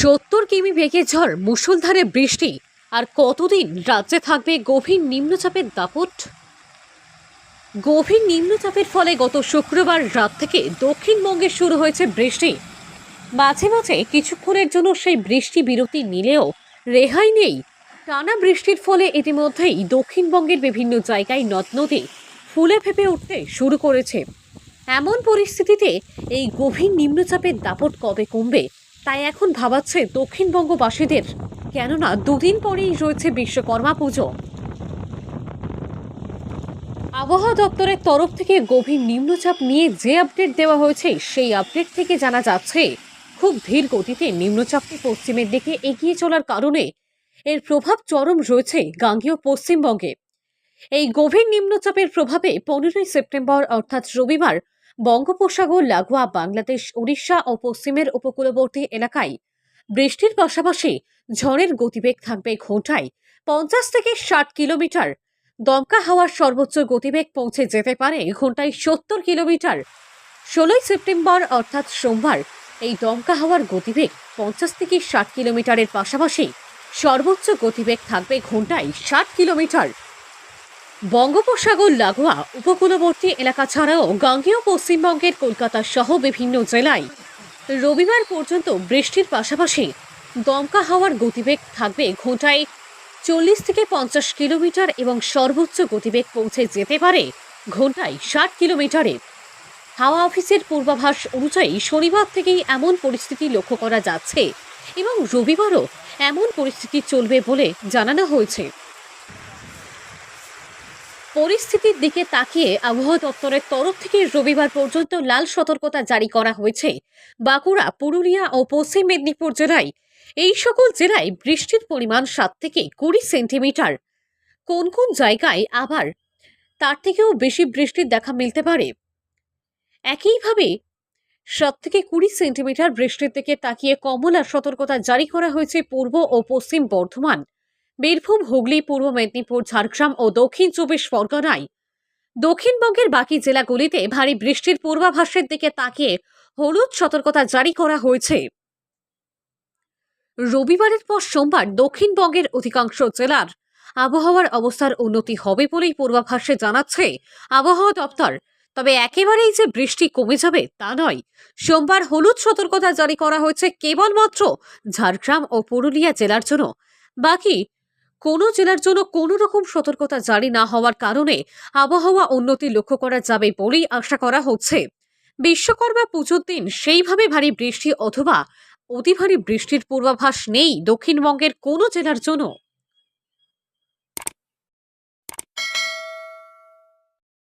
সত্তর কিমি বেগে ঝড়, মুষলধারে বৃষ্টি। আর কতদিন রাজ্যে থাকবে গভীর নিম্নচাপের দাপট? গভীর নিম্নচাপের ফলে গত শুক্রবার রাত থেকে দক্ষিণবঙ্গে শুরু হয়েছে বৃষ্টি। মাঝে মাঝে কিছুক্ষণের জন্য সেই বৃষ্টি বিরতি নিলেও রেহাই নেই। টানা বৃষ্টির ফলে ইতিমধ্যেই দক্ষিণবঙ্গের বিভিন্ন জায়গায় নদ নদী ফুলে ফেপে উঠতে শুরু করেছে। এমন পরিস্থিতিতে এই গভীর নিম্নচাপের দাপট কবে কমবে? তাই এখন ভাবাচ্ছে দক্ষিণবঙ্গবাসীদের কেননা দুদিন পরেই রয়েছে বিশ্বকর্মা পুজো। আবহাওয়া দপ্তরের তরফ থেকে গভীর নিম্নচাপ নিয়ে যে আপডেট দেওয়া হয়েছে, সেই আপডেট থেকে জানা যাচ্ছে, খুব ধীর গতিতে নিম্নচাপটি পশ্চিমের দিকে এগিয়ে চলার কারণে এর প্রভাব চরম রয়েছে গাঙ্গেয় পশ্চিমবঙ্গে। এই গভীর নিম্নচাপের প্রভাবে পনেরোই সেপ্টেম্বর, অর্থাৎ রবিবার বঙ্গোপসাগর, লাগোয়া, বাংলাদেশ উড়িষ্যা ও পশ্চিমের উপকূলবর্তী এলাকায় বৃষ্টির পাশাপাশি ঝড়ের গতিবেগ থাকবে ঘন্টায় পঞ্চাশ থেকে ষাট কিলোমিটার। দমকা হাওয়ার সর্বোচ্চ গতিবেগ পৌঁছে যেতে পারে ঘন্টায় সত্তর কিলোমিটার। ষোলোই সেপ্টেম্বর, অর্থাৎ সোমবার, এই দমকা হাওয়ার গতিবেগ পঞ্চাশ থেকে ষাট কিলোমিটারের পাশাপাশি সর্বোচ্চ গতিবেগ থাকবে ঘন্টায় ষাট কিলোমিটার। বঙ্গোপসাগর লাগোয়া উপকূলবর্তী এলাকা ছাড়াও গাঙ্গেয় পশ্চিমবঙ্গের কলকাতা সহ বিভিন্ন জেলায় রবিবার পর্যন্ত বৃষ্টির পাশাপাশি দমকা হাওয়ার গতিবেগ থাকবে ঘন্টায় চল্লিশ থেকে পঞ্চাশ কিলোমিটার এবং সর্বোচ্চ গতিবেগ পৌঁছে যেতে পারে ঘন্টায় ষাট কিলোমিটারে। হাওয়া অফিসের পূর্বাভাস অনুযায়ী শনিবার থেকেই এমন পরিস্থিতি লক্ষ্য করা যাচ্ছে এবং রবিবারও এমন পরিস্থিতি চলবে বলে জানানো হয়েছে। পরিস্থিতির দিকে তাকিয়ে আবহাওয়া দপ্তরের তরফ থেকে রবিবার পর্যন্ত লাল সতর্কতা জারি করা হয়েছে। বাঁকুড়া, পুরুলিয়া ও পশ্চিম মেদিনীপুর জেলায় এই সকল জেলায় বৃষ্টির পরিমাণ সাত থেকে কুড়ি সেন্টিমিটার। কোন কোন জায়গায় আবার তার থেকেও বেশি বৃষ্টির দেখা মিলতে পারে? একইভাবে সাত থেকে কুড়ি সেন্টিমিটার বৃষ্টির দিকে তাকিয়ে কমলা সতর্কতা জারি করা হয়েছে পূর্ব ও পশ্চিম বর্ধমান। বীরভূম, হুগলি, পূর্ব মেদিনীপুর, ঝাড়গ্রাম ও দক্ষিণ চব্বিশ পরগনায়। দক্ষিণবঙ্গের বাকি জেলাগুলিতে ভারী বৃষ্টির পূর্বাভাসের দিকে তাকিয়ে হলুদ সতর্কতা জারি করা হয়েছে। রবিবারের পর সোমবার দক্ষিণবঙ্গের অধিকাংশ জেলার আবহাওয়ার অবস্থার উন্নতি হবে বলেই পূর্বাভাসে জানাচ্ছে আবহাওয়া দপ্তর। তবে একেবারেই যে বৃষ্টি কমে যাবে তা নয়। সোমবার হলুদ সতর্কতা জারি করা হয়েছে কেবলমাত্র ঝাড়গ্রাম ও পুরুলিয়া জেলার জন্য। বাকি কোনো জেলার জন্য কোনো রকম সতর্কতা জারি না হওয়ার কারণে আবহাওয়া উন্নতি লক্ষ্য করা যাবে বলেই আশা করা হচ্ছে। বিশ্বকর্মা পুজোর দিন সেইভাবে ভারী বৃষ্টি অথবা অতি ভারী বৃষ্টির পূর্বাভাস নেই দক্ষিণবঙ্গের কোনো জেলার জন্য।